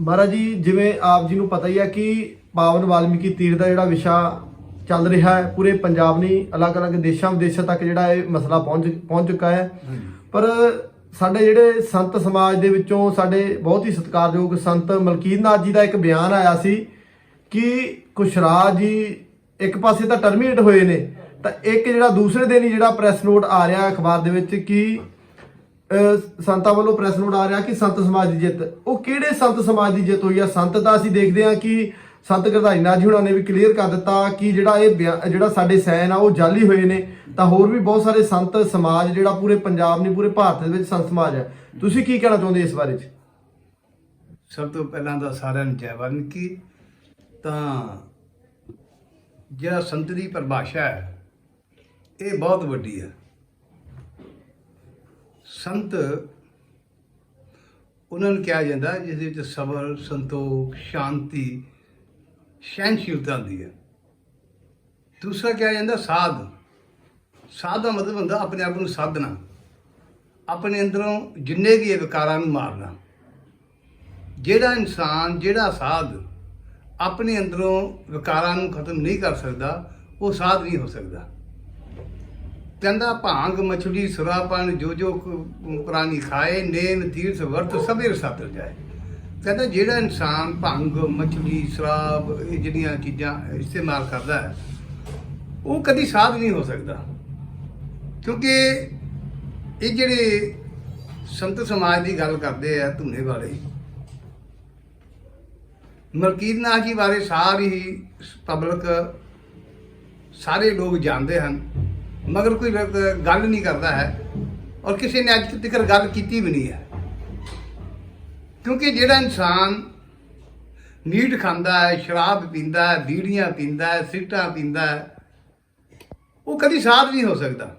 ਮਹਾਰਾਜ ਜੀ ਜਿਵੇਂ ਆਪ ਜੀ ਨੂੰ ਪਤਾ ਹੀ ਹੈ ਕਿ ਪਾਵਨ ਵਾਲਮੀਕੀ ਤੀਰ ਦਾ ਜਿਹੜਾ ਵਿਸ਼ਾ ਚੱਲ ਰਿਹਾ ਹੈ ਪੂਰੇ ਪੰਜਾਬ ਨਹੀਂ ਅਲੱਗ-ਅਲੱਗ ਦੇਸ਼ਾਂ ਵਿਦੇਸ਼ਾਂ ਤੱਕ ਜਿਹੜਾ ਇਹ ਮਸਲਾ ਪਹੁੰਚ ਪਹੁੰਚ ਚੁੱਕਾ ਹੈ। ਪਰ ਸਾਡੇ ਜਿਹੜੇ ਸੰਤ ਸਮਾਜ ਦੇ ਵਿੱਚੋਂ ਸਾਡੇ ਬਹੁਤ ਹੀ ਸਤਿਕਾਰਯੋਗ ਸੰਤ ਮਲਕੀਤ ਨਾਥ ਜੀ ਦਾ ਇੱਕ ਬਿਆਨ ਆਇਆ ਸੀ ਕਿ ਕੁਸ਼ਰਾਜ ਜੀ ਇੱਕ ਪਾਸੇ ਤਾਂ ਟਰਮੀਨੇਟ ਹੋਏ ਨੇ ਤਾਂ ਇੱਕ ਜਿਹੜਾ ਦੂਸਰੇ ਦਿਨ ਹੀ ਜਿਹੜਾ ਪ੍ਰੈਸ ਨੋਟ ਆ ਰਿਹਾ ਅਖਬਾਰ ਦੇ ਵਿੱਚ ਕਿ ਸੰਤਾਂ ਵੱਲੋਂ ਪ੍ਰੈਸ ਨੋਟ ਆ ਰਿਹਾ ਕਿ ਸੰਤ ਸਮਾਜ ਦੀ ਜਿੱਤ। ਉਹ ਕਿਹੜੇ ਸੰਤ ਸਮਾਜ ਦੀ ਜਿੱਤ ਹੋਈ ਆ? ਸੰਤ ਤਾਂ ਅਸੀਂ ਦੇਖਦੇ ਹਾਂ ਕਿ ਸੰਤ ਗਰਧਾਰੀ ਨਾਥ ਜੀ ਹੁਣਾਂ ਨੇ ਵੀ ਕਲੀਅਰ ਕਰ ਦਿੱਤਾ ਕਿ ਜਿਹੜਾ ਇਹ ਬਿਆ- ਜਿਹੜਾ ਸਾਡੇ ਸੈਨ ਆ, ਉਹ ਜਾਲੀ ਹੋਏ ਨੇ। ਤਾਂ ਹੋਰ ਵੀ ਬਹੁਤ ਸਾਰੇ ਸੰਤ ਸਮਾਜ, ਜਿਹੜਾ ਪੂਰੇ ਪੰਜਾਬ ਨਹੀਂ, ਪੂਰੇ ਭਾਰਤ ਦੇ ਵਿੱਚ ਸੰਤ ਸਮਾਜ ਹੈ ਤੁਸੀਂ ਕੀ ਕਹਿਣਾ ਚਾਹੁੰਦੇ ਇਸ ਬਾਰੇ 'ਚ? ਸਭ ਤੋਂ ਪਹਿਲਾਂ ਤਾਂ ਸਾਰਿਆਂ ਨੂੰ ਜੈ ਵਰਨ ਕੀ। ਤਾਂ ਜਿਹੜਾ ਸੰਤ ਦੀ ਪਰਿਭਾਸ਼ਾ ਹੈ, ਇਹ ਬਹੁਤ ਵੱਡੀ ਹੈ। ਸੰਤ ਉਹਨਾਂ ਨੂੰ ਕਿਹਾ ਜਾਂਦਾ ਜਿਸ ਵਿੱਚ ਸਬਰ, ਸੰਤੋਖ, ਸ਼ਾਂਤੀ ਸਹਿਨਸ਼ੀਲਤਾ ਹੁੰਦੀ ਹੈ। ਦੂਸਰਾ ਕਿਹਾ ਜਾਂਦਾ ਸਾਧ। ਸਾਧ ਦਾ ਮਤਲਬ ਹੁੰਦਾ ਆਪਣੇ ਆਪ ਨੂੰ ਸਾਧਨਾ, ਆਪਣੇ ਅੰਦਰੋਂ ਜਿੰਨੇ ਵੀ ਵਿਕਾਰਾਂ ਨੂੰ ਮਾਰਨਾ। ਜਿਹੜਾ ਇਨਸਾਨ, ਜਿਹੜਾ ਸਾਧ ਆਪਣੇ ਅੰਦਰੋਂ ਵਿਕਾਰਾਂ ਨੂੰ ਖਤਮ ਨਹੀਂ ਕਰ ਸਕਦਾ, ਉਹ ਸਾਧ ਨਹੀਂ ਹੋ ਸਕਦਾ। ਕਹਿੰਦਾ ਭਾਂਗ ਮਛਲੀ ਸੁਰਾਪਨ ਜੋ ਜੋ ਪ੍ਰਾਣੀ ਖਾਏ ਨੇਮ ਤੀਰਥ ਵਰਤ ਸਭੇ ਰਸਾਤਰ ਜਾਏ। ਕਹਿੰਦਾ ਜਿਹੜਾ ਇਨਸਾਨ ਭੰਗ, ਮਛਲੀ ਸ਼ਰਾਬ ਇਹ ਜਿਹੜੀਆਂ ਚੀਜ਼ਾਂ ਇਸਤੇਮਾਲ ਕਰਦਾ ਹੈ, ਉਹ ਕਦੀ ਸਾਧ ਨਹੀਂ ਹੋ ਸਕਦਾ। ਕਿਉਂਕਿ ਇਹ ਜਿਹੜੇ ਸੰਤ ਸਮਾਜ ਦੀ ਗੱਲ ਕਰਦੇ ਆ ਧੂਨੇ ਵਾਲੇ, ਮਲਕੀਤ ਨਾਥ ਜੀ ਬਾਰੇ ਸਾਰੀ ਪਬਲਿਕ ਸਾਰੇ ਲੋਕ ਜਾਣਦੇ ਹਨ। ਮਗਰ ਕੋਈ ਗੱਲ ਨਹੀਂ ਕਰਦਾ ਹੈ ਔਰ ਕਿਸੇ ਨੇ ਅੱਜ ਤੱਕ ਗੱਲ ਕੀਤੀ ਵੀ ਨਹੀਂ ਹੈ। ਕਿਉਂਕਿ ਜਿਹੜਾ ਇਨਸਾਨ ਮੀਟ ਖਾਂਦਾ ਹੈ, ਸ਼ਰਾਬ ਪੀਂਦਾ ਹੈ, ਬੀੜੀਆਂ ਪੀਂਦਾ ਹੈ, ਸਿਗਰਟਾਂ ਪੀਂਦਾ ਹੈ, ਉਹ ਕਦੀ ਸਾਧ ਨਹੀਂ ਹੋ ਸਕਦਾ।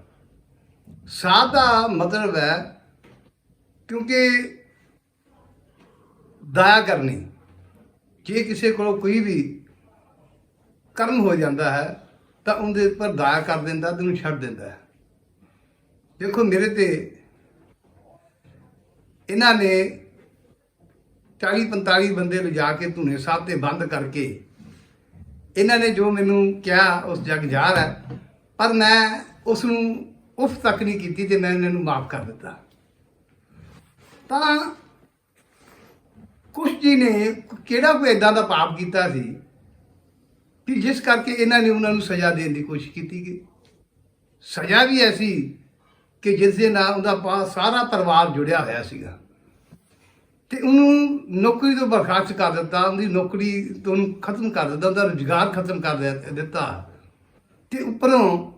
ਸਾਧ ਦਾ ਮਤਲਬ ਹੈ ਕਿਉਂਕਿ ਦਇਆ ਕਰਨੀ। ਜੇ ਕਿਸੇ ਕੋਲ ਕੋਈ ਵੀ ਕਰਮ ਹੋ ਜਾਂਦਾ ਹੈ ਤਾਂ ਉਹਦੇ ਉੱਪਰ ਦਇਆ ਕਰ ਦਿੰਦਾ, ਤੇ ਉਹਨੂੰ ਛੱਡ ਦਿੰਦਾ ਦੇਖੋ ਮੇਰੇ ਤੇ ਇਹਨਾਂ ਨੇ 40 45 ਬੰਦੇ ਲਿਜਾ ਕੇ ਧੂਨੇ ਸਾਹਿਬ ਤੇ ਬੰਦ ਕਰਕੇ ਇਹਨਾਂ ਨੇ ਜੋ ਮੈਨੂੰ ਕਿਹਾ, ਉਸ ਜਗ ਜ਼ਾਹਰ ਹੈ, ਪਰ ਮੈਂ ਉਸ ਨੂੰ ਉਫ ਤੱਕ ਨਹੀਂ ਕੀਤੀ ਤੇ ਮੈਂ ਇਹਨਾਂ ਨੂੰ ਮਾਫ ਕਰ ਦਿੱਤਾ। ਤਾਂ ਕੁਛ ਜੀ ਨੇ ਕਿਹੜਾ ਕੋਈ ਇਦਾਂ ਦਾ ਪਾਪ ਕੀਤਾ ਸੀ? ਕਿ ਜਿਸ ਕਰਕੇ ਇਹਨਾਂ ਨੇ ਉਹਨਾਂ ਨੂੰ ਸਜ਼ਾ ਦੇਣ ਦੀ ਕੋਸ਼ਿਸ਼ ਕੀਤੀ ਗਈ। ਸਜ਼ਾ ਵੀ ਐਸੀ ਕਿ ਜਿਸ ਦੇ ਨਾਲ ਉਹਦਾ ਪਾ- ਸਾਰਾ ਪਰਿਵਾਰ ਜੁੜਿਆ ਹੋਇਆ ਸੀਗਾ। ਤੇ ਉਹਨੂੰ ਨੌਕਰੀ ਤੋਂ ਬਰਖਾਸਤ ਕਰ ਦਿੱਤਾ, ਉਹਦੀ ਨੌਕਰੀ ਤੋਂ ਉਹਨੂੰ ਖਤਮ ਕਰ ਦਿੱਤਾ, ਉਹਦਾ ਰੁਜ਼ਗਾਰ ਖਤਮ ਕਰ ਦਿੱਤਾ। ਤੇ ਉੱਪਰੋਂ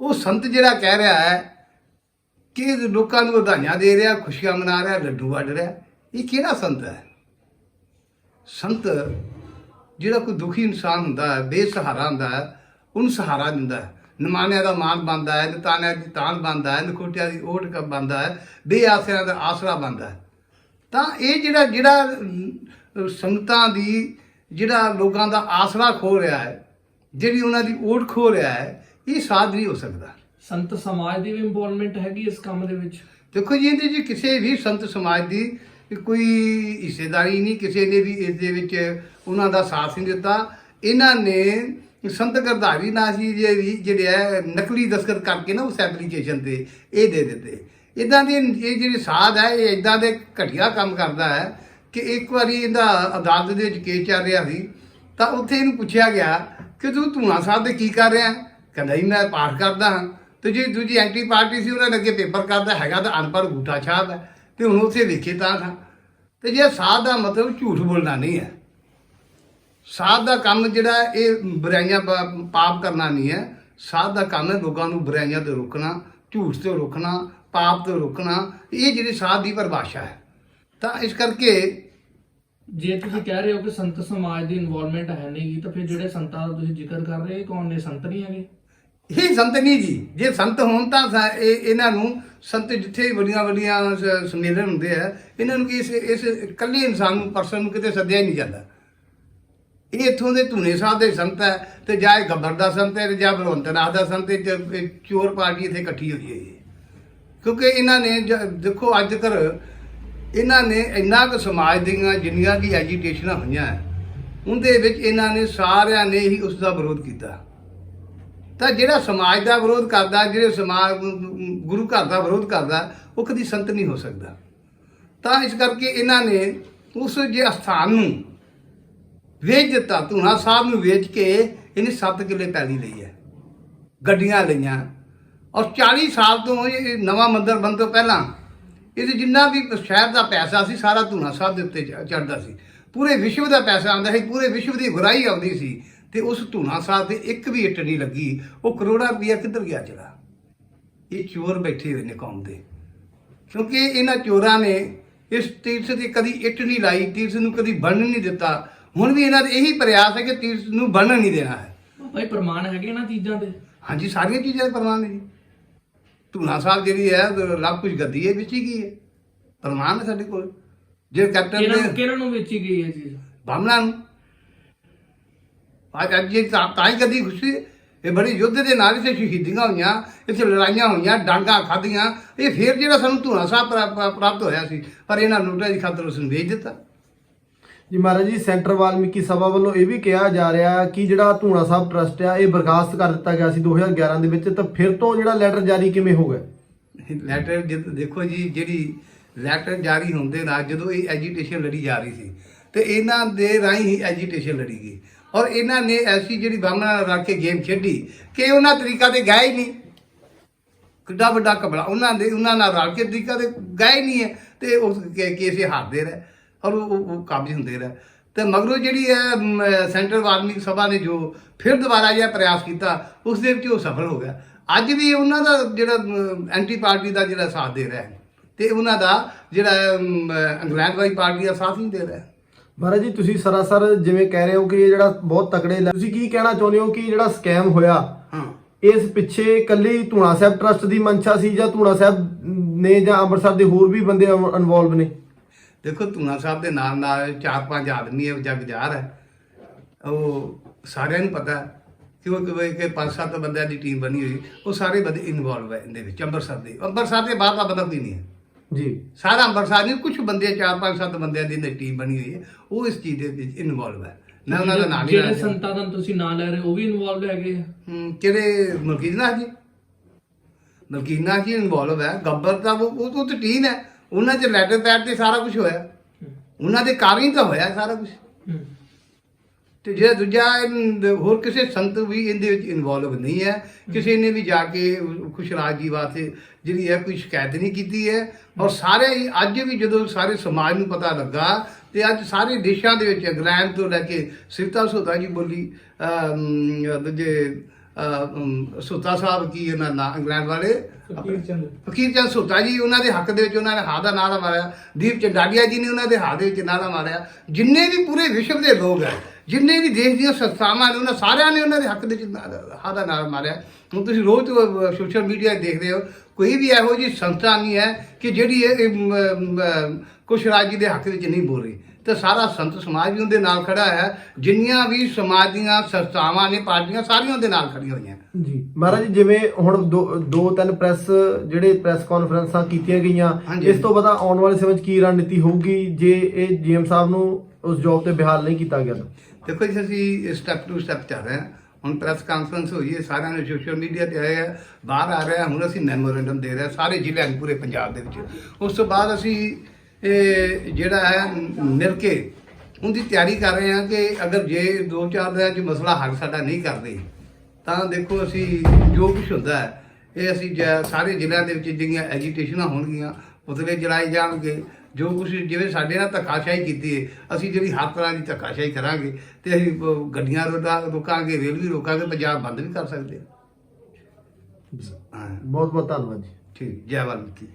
ਉਹ ਸੰਤ ਜਿਹੜਾ ਕਹਿ ਰਿਹਾ ਹੈ ਕਿ ਲੋਕਾਂ ਨੂੰ ਵਧਾਈਆਂ ਦੇ ਰਿਹਾ, ਖੁਸ਼ੀਆਂ ਮਨਾ ਰਿਹਾ, ਲੱਡੂ ਵੰਡ ਰਿਹਾ, ਇਹ ਕਿਹੜਾ ਸੰਤ ਹੈ? ਸੰਤ ਜਿਹੜਾ ਕੋਈ ਦੁਖੀ ਇਨਸਾਨ ਹੁੰਦਾ ਹੈ ਬੇਸਹਾਰਾ ਹੁੰਦਾ ਹੈ ਉਹਨੂੰ ਸਹਾਰਾ ਦਿੰਦਾ ਹੈ। ਨਿਮਾਣਿਆਂ ਦਾ ਮਾਨ ਬੰਦਾ ਹੈ ਨਿਤਾਨਿਆਂ ਦੀ ਤਾਨ ਬੰਦਾ ਹੈ ਨਖੋਟਿਆਂ ਦੀ ਓਟ ਕ ਬੰਦਾ ਹੈ ਬੇਆਸਰਿਆਂ ਦਾ ਆਸਰਾ ਬੰਦਾ ਹੈ। ਤਾਂ ਇਹ ਜਿਹੜਾ ਜਿਹੜਾ ਸੰਗਤਾਂ ਦੀ ਜਿਹੜਾ ਲੋਕਾਂ ਦਾ ਆਸਰਾ ਖੋ ਰਿਹਾ ਹੈ ਜਿਹੜੀ ਉਹਨਾਂ ਦੀ ਓਟ ਖੋ ਰਿਹਾ ਹੈ ਇਹ ਸਾਧ ਨਹੀਂ ਹੋ ਸਕਦਾ। ਸੰਤ ਸਮਾਜ ਦੀ ਵੀ ਇੰਵੋਲਵਮੈਂਟ ਹੈਗੀ ਇਸ ਕੰਮ ਦੇ ਵਿੱਚ? ਦੇਖੋ ਜੀ ਇਹਦੇ 'ਚ ਕਿਸੇ ਵੀ ਸੰਤ ਸਮਾਜ ਦੀ ਕੋਈ ਹਿੱਸੇਦਾਰੀ ਨਹੀਂ ਕਿਸੇ ਨੇ ਵੀ ਇਸ ਦੇ ਵਿੱਚ ਉਹਨਾਂ ਦਾ ਸਾਥ ਨਹੀਂ ਦਿੱਤਾ। ਇਹਨਾਂ ਨੇ ਸੰਤ ਗਰਧਾਰੀ ਨਾਥ ਜੀ ਜੇ ਜਿਹੜੇ ਹੈ ਨਕਲੀ ਦਸਤਖਤ ਕਰਕੇ ਨਾ ਉਸ ਐਪਲੀਕੇਸ਼ਨ ਤੇ ਇਹ ਦੇ ਦਿੱਤੇ। ਇਦਾਂ ਦੇ ਇਹ ਜਿਹੜੀ ਸਾਧ ਹੈ, ਇਹ ਇਦਾਂ ਦੇ ਘਟੀਆ ਕੰਮ ਕਰਦਾ ਹੈ ਕਿ ਇੱਕ ਵਾਰੀ ਇਹਦਾ ਅਦਾਲਤ ਦੇ ਵਿੱਚ ਕੇਸ ਚੱਲ ਰਿਹਾ ਸੀ, ਤਾਂ ਉੱਥੇ ਇਹਨੂੰ ਪੁੱਛਿਆ ਗਿਆ ਕਿ ਤੂੰ ਧੂਣਾ ਸਾਹਿਬ ਦੇ ਕੀ ਕਰ ਰਿਹਾ? ਕਹਿੰਦਾ ਜੀ, ਮੈਂ ਪਾਠ ਕਰਦਾ ਹਾਂ। ਤੇ ਜੇ ਦੂਜੀ ਐਂਟੀ ਪਾਰਟੀ ਸੀ, ਉਹਨਾਂ ਨੇ ਅੱਗੇ ਪੇਪਰ ਕਰਦਾ ਹੈਗਾ ਤਾਂ ਅਨਪੜ੍ਹ ਬੂਟਾ ਛਾਪ ਹੈ। ਤੇ ਹੁਣ ਉੱਥੇ ਵੇਖੇ ਤਾਂ ਥਾਂ ਤੇ ਜੇ ਸਾਧ ਦਾ ਮਤਲਬ ਝੂਠ ਬੋਲਣਾ ਨਹੀਂ ਹੈ। ਸਾਧ ਦਾ ਕੰਮ ਜਿਹੜਾ ਇਹ ਬੁਰਾਈਆਂ ਪਾਪ ਕਰਨਾ ਨਹੀਂ ਹੈ। ਸਾਧ ਦਾ ਕੰਮ ਹੈ ਲੋਕਾਂ ਨੂੰ ਬੁਰਾਈਆਂ ਤੋਂ ਰੋਕਣਾ ਝੂਠ ਤੋਂ ਰੋਕਣਾ ਪਾਪ ਤੋਂ ਰੋਕਣਾ ਇਹ ਜਿਹੜੀ ਸਾਧ ਦੀ ਪਰਿਭਾਸ਼ਾ ਹੈ। ਤਾਂ ਇਸ ਕਰਕੇ ਜੇ ਤੁਸੀਂ ਕਹਿ ਰਹੇ ਹੋ ਕਿ ਸੰਤ ਸਮਾਜ ਦੀ ਇਨਵੋਲਵਮੈਂਟ ਹੈ ਨਹੀਂਗੀ ਤਾਂ ਫਿਰ ਜਿਹੜੇ ਸੰਤਾਂ ਦਾ ਤੁਸੀਂ ਜ਼ਿਕਰ ਕਰ ਰਹੇ ਕੌਣ ਨੇ? ਸੰਤ ਨਹੀਂ ਹੈਗੇ? ਇਹ ਸੰਤ ਨਹੀਂ ਜੀ। ਜੇ ਸੰਤ ਹੋਣ ਤਾਂ ਇਹ ਇਹਨਾਂ ਨੂੰ ਸੰਤ ਜਿੱਥੇ ਵੱਡੀਆਂ ਵੱਡੀਆਂ ਸੰਮੇਲਨ ਹੁੰਦੇ ਆ ਇਹਨਾਂ ਨੂੰ ਕੀ ਇਸ ਇਸ ਇਕੱਲੇ ਇਨਸਾਨ ਨੂੰ ਪਰਸਨ ਨੂੰ ਕਿਤੇ ਸੱਦਿਆ ਹੀ ਨਹੀਂ ਜਾਂਦਾ। ਇਹ ਇੱਥੋਂ ਦੇ ਧੂਨੇ ਸਾਹਿਬ ਦੇ ਸੰਤ ਹੈ ਤੇ ਜਾਂ ਇਹ ਗੱਬਰ ਦਾ ਸੰਤ ਹੈ ਤੇ ਜਾਂ ਭਗਵੰਤ ਨਾਥ ਦਾ ਸੰਤ ਹੈ ਤੇ ਚੋਰ ਪਾਰਟੀ ਇੱਥੇ ਇਕੱਠੀ ਹੋਈ ਹੈ ਜੀ। ਕਿਉਂਕਿ ਇਹਨਾਂ ਨੇ ਜ- ਦੇਖੋ ਅੱਜ ਤੱਕ ਇਹਨਾਂ ਨੇ ਇੰਨਾ ਕੁ ਸਮਾਜ ਦੀਆਂ ਜਿੰਨੀਆਂ ਵੀ ਐਜੀਟੇਸ਼ਨਾਂ ਹੋਈਆਂ ਉਹਦੇ ਵਿੱਚ ਇਹਨਾਂ ਨੇ ਸਾਰਿਆਂ ਨੇ ਹੀ ਉਸ ਦਾ ਵਿਰੋਧ ਕੀਤਾ ਤਾਂ ਜਿਹੜਾ ਸਮਾਜ ਦਾ ਵਿਰੋਧ ਕਰਦਾ, ਜਿਹੜੇ ਸਮਾਜ ਗੁਰੂ ਘਰ ਦਾ ਵਿਰੋਧ ਕਰਦਾ, ਉਹ ਕਦੀ ਸੰਤ ਨਹੀਂ ਹੋ ਸਕਦਾ ਤਾਂ ਇਸ ਕਰਕੇ ਇਹਨਾਂ ਨੇ ਉਸ ਜੇ ਅਸਥਾਨ ਨੂੰ ਵੇਚ ਦਿੱਤਾ, ਧੂਣਾ ਸਾਹਿਬ ਨੂੰ ਵੇਚ ਕੇ ਇਹਨੇ 7 ਕਿੱਲੇ ਪੈਲੀ ਲਈ ਹੈ। ਗੱਡੀਆਂ ਲਈਆਂ। ਔਰ 40 ਸਾਲ ਤੋਂ ਇਹ ਨਵਾਂ ਮੰਦਰ ਬਣਨ ਤੋਂ ਪਹਿਲਾਂ ਇਹਦੇ ਜਿੰਨਾ ਵੀ ਸ਼ਹਿਰ ਦਾ ਪੈਸਾ ਸੀ, ਸਾਰਾ ਧੂਣਾ ਸਾਹਿਬ ਦੇ ਉੱਤੇ ਚੜਦਾ ਸੀ। ਪੂਰੇ ਵਿਸ਼ਵ ਦਾ ਪੈਸਾ ਆਉਂਦਾ ਸੀ, ਪੂਰੇ ਵਿਸ਼ਵ ਦੀ ਗੁਰਾਈ ਆਉਂਦੀ ਸੀ ਤੇ ਉਸ ਧੂਣਾ ਸਾਹਿਬ ਤੇ ਇੱਕ ਵੀ ਇੱਟ ਨਹੀਂ ਲੱਗੀ। ਉਹ ਕਰੋੜਾ ਰੁਪਇਆ ਕਿੱਧਰ ਗਿਆ ਚਲਾ ਇਹ ਚੋਰ ਬੈਠੇ ਹੋਏ ਨੇ ਕੌਮ ਦੇ। ਕਿਉਂਕਿ ਇਹਨਾਂ ਚੋਰਾਂ ਨੇ ਇਸ ਤੀਰਥ ਤੇ ਕਦੀ ਇੱਟ ਨਹੀਂ ਲਾਈ, ਤੀਰਥ ਨੂੰ ਕਦੀ ਬਣਨ ਨਹੀਂ ਦਿੱਤਾ। ਹੁਣ ਵੀ ਇਹਨਾਂ ਦਾ ਇਹੀ ਪ੍ਰਯਾਸ ਹੈ ਕਿ ਤੀਰਥ ਨੂੰ ਬਣਨ ਨਹੀਂ ਦੇਣਾ ਹੈ। ਭਾਈ ਪ੍ਰਮਾਣ ਹੈਗੇ ਇਹਨਾਂ ਚੀਜ਼ਾਂ ਦੇ ਹਾਂਜੀ ਸਾਰੀਆਂ ਚੀਜ਼ਾਂ ਦੇ ਪ੍ਰਮਾਣ ਨੇ ਜੀ। ਧੂਣਾ ਸਾਹਿਬ ਜਿਹੜੀ ਹੈ ਲੱਖ ਕੁਝ ਗੱਦੀ ਹੈ ਵਿੱਚ ਹੀ ਗਈ ਹੈ। ਪ੍ਰਮਾਣ ਹੈ ਸਾਡੇ ਕੋਲ। ਜੇ ਕੈਪਟਨ ਕਿਹਨਾਂ ਨੇ ਕਿਹਨਾਂ ਨੂੰ ਵੇਚੀ ਗਈ ਇਹ ਚੀਜ਼? ਬਾਮਣਾ ਨੂੰ। ਅੱਜ ਅੱਜ ਇਹ ਤਾਂ ਤਾਂ ਹੀ ਕਦੀ ਖੁਸ਼ੀ ਇਹ ਬੜੀ ਯੁੱਧ ਦੇ ਨਾਲ ਇਥੇ ਸ਼ਹੀਦੀਆਂ ਹੋਈਆਂ ਇੱਥੇ ਲੜਾਈਆਂ ਹੋਈਆਂ ਡਾਂਗਾ ਖਾਧੀਆਂ। ਇਹ ਫੇਰ ਜਿਹੜਾ ਸਾਨੂੰ ਧੂਣਾ ਸਾਹਿਬ ਪ੍ਰਾ- ਪ੍ਰਾ- ਪ੍ਰਾਪਤ ਹੋਇਆ ਸੀ ਪਰ ਇਹਨਾਂ ਲੁੱਟਾਂ ਦੀ ਖਾਤਰ ਉਸ ਨੂੰ ਵੇਚ ਦਿੱਤਾ। ਜੀ ਮਹਾਰਾਜ ਜੀ, ਸੈਂਟਰ ਵਾਲਮੀਕੀ ਸਭਾ ਵੱਲੋਂ ਇਹ ਵੀ ਕਿਹਾ ਜਾ ਰਿਹਾ ਕਿ ਜਿਹੜਾ ਧੂਣਾ ਸਾਹਿਬ ਟਰਸਟ ਆ, ਇਹ ਬਰਖਾਸਤ ਕਰ ਦਿੱਤਾ ਗਿਆ ਸੀ 2011 ਦੇ ਵਿੱਚ, ਤਾਂ ਫਿਰ ਤੋਂ ਜਿਹੜਾ ਲੈਟਰ ਜਾਰੀ ਕਿਵੇਂ ਹੋ ਗਿਆ? ਲੈਟਰ ਜਦ, ਦੇਖੋ ਜੀ, ਜਿਹੜੀ ਲੈਟਰ ਜਾਰੀ ਹੁੰਦੇ ਨਾਲ ਜਦੋਂ ਇਹ ਐਜੀਟੇਸ਼ਨ ਲੜੀ ਜਾ ਰਹੀ ਸੀ, ਤੇ ਇਹਨਾਂ ਦੇ ਰਾਹੀਂ ਹੀ ਐਜੀਟੇਸ਼ਨ ਲੜੀ ਗਈ। ਔਰ ਇਹਨਾਂ ਨੇ ਐਸੀ ਜਿਹੜੀ ਬਾਹਮਣਾ ਰੱਖ ਕੇ ਗੇਮ ਖੇਡੀ ਕਿ ਉਹਨਾਂ ਤਰੀਕਾ ਤੇ ਗਏ ਨਹੀਂ। ਕਿੱਡਾ ਵੱਡਾ ਕਬਲਾ ਉਹਨਾਂ ਦੇ, ਉਹਨਾਂ ਨਾਲ ਰਲ ਕੇ ਤਰੀਕਾ ਤੇ ਗਏ ਨਹੀਂ ਹੈ, ਤੇ ਉਸ ਕੇ- ਹਾਰਦੇ ਰਹੇ। ਔਰ ਉਹ ਕਾਬਜ ਹੁੰਦੇ ਰਹੇ। ਤੇ ਮਗਰੋਂ ਜਿਹੜੀ ਹੈ ਸੈਂਟਰਲ ਵਾਲਮੀਕ ਸਭਾ ਨੇ ਜੋ ਫਿਰ ਦੁਬਾਰਾ ਇਹ ਪ੍ਰਯਾਸ ਕੀਤਾ ਉਸ ਦੇ ਵਿੱਚ ਉਹ ਸਫਲ ਹੋ ਗਿਆ। ਅੱਜ ਵੀ ਉਹਨਾਂ ਦਾ ਜਿਹੜਾ ਐਂਟੀ ਪਾਰਟੀ ਦਾ ਜਿਹੜਾ ਸਾਥ ਦੇ ਰਿਹਾ ਹੈ ਤੇ ਉਹਨਾਂ ਦਾ ਜਿਹੜਾ ਇੰਗਲੈਂਡ ਵਾਲੀ ਪਾਰਟੀ ਦਾ ਸਾਥ ਨਹੀਂ ਦੇ ਰਿਹਾ। ਮਹਾਰਾਜ ਜੀ ਤੁਸੀਂ ਸਰਾਸਰ ਜਿਵੇਂ ਕਹਿ ਰਹੇ ਹੋ ਕਿ ਇਹ ਜਿਹੜਾ ਬਹੁਤ ਤਕੜੇ ਤੁਸੀਂ ਕੀ ਕਹਿਣਾ ਚਾਹੁੰਦੇ ਹੋ ਕਿ ਜਿਹੜਾ ਸਕੈਮ ਹੋਇਆ ਇਸ ਪਿੱਛੇ ਕੱਲੀ ਧੂਣਾ ਸਾਹਿਬ ਟਰਸਟ ਦੀ ਮਨਸ਼ਾ ਸੀ ਜਾਂ ਧੂਣਾ ਸਾਹਿਬ ਨੇ ਜਾਂ ਅੰਮ੍ਰਿਤਸਰ ਦੇ ਹੋਰ ਵੀ ਬੰਦੇ ਇਨਵੋਲਵ ਨੇ? ਦੇਖੋ ਧੂਣਾ ਸਾਹਿਬ ਦੇ ਨਾਲ ਨਾਲ ਚਾਰ ਪੰਜ ਆਦਮੀ ਹੈ ਜਗਜਾਰ ਹੈ। ਉਹ ਸਾਰਿਆਂ ਨੂੰ ਪਤਾ ਹੈ ਕਿ ਉਹ ਕਿ- ਕਿ ਪੰਜ ਸੱਤ ਬੰਦਿਆਂ ਦੀ ਟੀਮ ਬਣੀ ਹੋਈ ਉਹ ਸਾਰੇ ਬੰਦੇ ਇਨਵੋਲਵ ਹੈ ਇਹਦੇ ਵਿੱਚ ਅੰਮ੍ਰਿਤਸਰ ਦੇ। ਅੰਮ੍ਰਿਤਸਰ ਦੇ ਬਾਹਰ ਦਾ ਬੰਦਾ ਕੋਈ ਨਹੀਂ ਹੈ। ਜੀ। ਸਾਰਾ ਅੰਮ੍ਰਿਤਸਰ ਨਹੀਂ ਕੁਝ ਬੰਦੇ ਚਾਰ ਪੰਜ ਸੱਤ ਬੰਦਿਆਂ ਦੀ ਟੀਮ ਬਣੀ ਹੋਈ ਹੈ। ਉਹ ਇਸ ਚੀਜ਼ ਦੇ ਵਿੱਚ ਇਨਵੋਲਵ ਹੈ। ਮੈਂ ਉਹਨਾਂ ਦਾ ਨਾਮ ਨਹੀਂ ਜਿਹੜੇ ਲੈਣਾ। ਸੰਤਾਂ ਦਾ ਤੁਸੀਂ ਨਾਂ ਲੈ ਰਹੇ ਹੋ, ਉਹ ਵੀ ਇਨਵੋਲਵ ਹੈਗੇ ਆ? ਹਮ, ਕਿਹੜੇ? ਮਲਕੀਨਾ ਜੀ। ਮਲਕੀਨਾ ਜੀ ਇਨਵੋਲਵ ਹੈ। ਗੱਬਰ ਦਾ ਉਹ ਉਹ ਉਹ ਤਾਂ ਟੀਮ ਹੈ। ਉਹਨਾਂ ਚ ਲੈਟਰ ਪੈਡ ਤੇ ਸਾਰਾ ਕੁਝ ਹੋਇਆ। ਉਹਨਾਂ ਦੇ ਕਾਰਨ ਹੀ ਤਾਂ ਹੋਇਆ ਸਾਰਾ ਕੁਝ। ਤੇ ਜਿਹੜਾ ਦੂਜਾ ਹੋਰ ਕਿਸੇ ਸੰਤ ਵੀ ਇਹਦੇ ਵਿੱਚ ਇਨਵੋਲਵ ਨਹੀਂ ਹੈ। ਕਿਸੇ ਨੇ ਵੀ ਜਾ ਕੇ ਖੁਸ਼ਰਾਜ ਜੀ ਵਾਸਤੇ ਜਿਹੜੀ ਹੈ ਕੋਈ ਸ਼ਿਕਾਇਤ ਨਹੀਂ ਕੀਤੀ ਹੈ। ਔਰ ਸਾਰੇ ਹੀ ਅੱਜ ਵੀ ਜਦੋਂ ਸਾਰੇ ਸਮਾਜ ਨੂੰ ਪਤਾ ਲੱਗਾ ਤੇ ਅੱਜ ਸਾਰੇ ਦੇਸ਼ਾਂ ਦੇ ਵਿੱਚ ਇੰਗਲੈਂਡ ਤੋਂ ਲੈ ਕੇ ਸਿਫਤਾ ਸੋਤਾ ਜੀ ਬੋਲੀ ਅਮ, ਸੋਤਾ ਸਾਹਿਬ ਕੀ ਇਹਨਾਂ ਨਾਂ ਇੰਗਲੈਂਡ ਵਾਲੇ? ਫਕੀਰ ਚੰਦ। ਫਕੀਰ ਚੰਦ ਸੋਤਾ ਜੀ ਉਹਨਾਂ ਦੇ ਹੱਕ ਦੇ ਵਿੱਚ ਉਹਨਾਂ ਨੇ ਹਾਂ ਦਾ ਨਾਰਾ ਮਾਰਿਆ। ਦੀਪ ਚੰਡਾਲੀਆ ਜੀ ਨੇ ਉਹਨਾਂ ਦੇ ਹਾਂ ਦੇ ਵਿੱਚ ਨਾਰਾ ਮਾਰਿਆ। ਜਿੰਨੇ ਵੀ ਪੂਰੇ ਵਿਸ਼ਵ ਦੇ ਲੋਕ ਹੈ ਜਿੰਨੇ ਵੀ ਦੇਸ਼ ਦੀਆਂ ਸੰਸਥਾਵਾਂ ਨੇ ਉਹਨਾਂ ਸਾਰਿਆਂ ਨੇ ਉਹਨਾਂ ਦੇ ਹੱਕ ਦੇ ਵਿੱਚ ਹਾਂ ਦਾ ਨਾਰਾ ਮਾਰਿਆ। ਹੁਣ ਤੁਸੀਂ ਰੋਜ਼ ਸੋਸ਼ਲ ਮੀਡੀਆ ਦੇਖਦੇ ਹੋ ਕੋਈ ਵੀ ਇਹੋ ਜਿਹੀ ਸੰਸਥਾ ਨਹੀਂ ਹੈ ਕਿ ਜਿਹੜੀ ਕੁਛ ਰਾਜ ਜੀ ਦੇ ਹੱਕ ਵਿੱਚ ਨਹੀਂ ਬੋਲ ਰਹੀ। ਤੇ ਸਾਰਾ ਸੰਤ ਸਮਾਜ ਵੀ ਉਹਦੇ ਨਾਲ ਖੜਾ ਹੈ। ਜਿੰਨੀਆਂ ਵੀ ਸਮਾਜ ਦੀਆਂ ਸੰਸਥਾਵਾਂ ਨੇ ਪਾਰਟੀਆਂ ਸਾਰੀਆਂ ਉਹਦੇ ਨਾਲ ਖੜੀਆਂ ਹੋਈਆਂ। ਜੀ। ਮਹਾਰਾਜ ਜਿਵੇਂ ਹੁਣ ਦੋ ਦੋ ਤਿੰਨ ਪ੍ਰੈਸ ਜਿਹੜੇ ਪ੍ਰੈਸ ਕਾਨਫਰੰਸਾਂ ਕੀਤੀਆਂ ਗਈਆਂ। ਇਸ ਤੋਂ ਬਾਅਦ ਆਉਣ ਵਾਲੇ ਸਮੇਂ 'ਚ ਕੀ ਰਣਨੀਤੀ ਹੋਊਗੀ ਜੇ ਇਹ ਜੀਐਮ ਸਾਹਿਬ ਨੂੰ ਉਸ ਜੌਬ ਤੇ ਬਹਾਲ ਨਹੀਂ ਕੀਤਾ ਗਿਆ ਦੇਖੋ ਜੀ ਅਸੀਂ ਸਟੈਪ ਟੂ ਸਟੈਪ ਚੱਲ ਰਹੇ ਹਾਂ। ਹੁਣ ਪ੍ਰੈਸ ਕਾਨਫਰੰਸ ਹੋਈ ਹੈ ਸਾਰਿਆਂ ਨੇ ਸੋਸ਼ਲ ਮੀਡੀਆ ਤੇ ਆਏ ਆ ਬਾਹਰ ਆ ਰਿਹਾ ਹੁਣ ਅਸੀਂ ਮੈਮੋਰੈਂਡਮ ਦੇ ਰਹੇ ਹਾਂ ਸਾਰੇ ਜ਼ਿਲ੍ਹਿਆਂ ਪੂਰੇ ਪੰਜਾਬ ਦੇ ਵਿੱਚ। ਉਸ ਤੋਂ ਬਾਅਦ ਅਸੀਂ ਇਹ ਜਿਹੜਾ ਹੈ ਮਿਲ ਕੇ ਉਹਦੀ ਤਿਆਰੀ ਕਰ ਰਹੇ ਹਾਂ ਕਿ ਅਗਰ ਜੇ ਦੋ ਚਾਰ ਦਿਨਾਂ 'ਚ ਮਸਲਾ ਹੱਲ ਸਾਡਾ ਨਹੀਂ ਕਰਦੇ ਤਾਂ ਦੇਖੋ ਅਸੀਂ ਜੋ ਕੁਝ ਹੁੰਦਾ ਹੈ ਇਹ ਅਸੀਂ ਸਾਰੇ ਜ਼ਿਲ੍ਹਿਆਂ ਦੇ ਵਿੱਚ ਜਿਹੜੀਆਂ ਐਜੀਟੇਸ਼ਨਾਂ ਹੋਣਗੀਆਂ ਉਤਲੇ ਜਲਾਏ ਜਾਣਗੇ ਜੋ ਕੁਝ ਜਿਵੇਂ ਸਾਡੇ ਨਾਲ ਧੱਕਾਸ਼ਾਹੀ ਕੀਤੀ ਹੈ ਅਸੀਂ ਜਿਹੜੀ ਹਰ ਤਰ੍ਹਾਂ ਦੀ ਧੱਕਾਸ਼ਾਹੀ ਕਰਾਂਗੇ ਤੇ ਅਸੀਂ ਗੱਡੀਆਂ ਰੋਕਾਂਗੇ ਰੇਲ ਵੀ ਰੋਕਾਂਗੇ ਪੰਜਾਬ ਬੰਦ ਵੀ ਕਰ ਸਕਦੇ ਹਾਂ। ਬਹੁਤ ਬਹੁਤ ਧੰਨਵਾਦ ਜੀ। ਠੀਕ ਜੈ ਵਾਲਮੀਕੀ।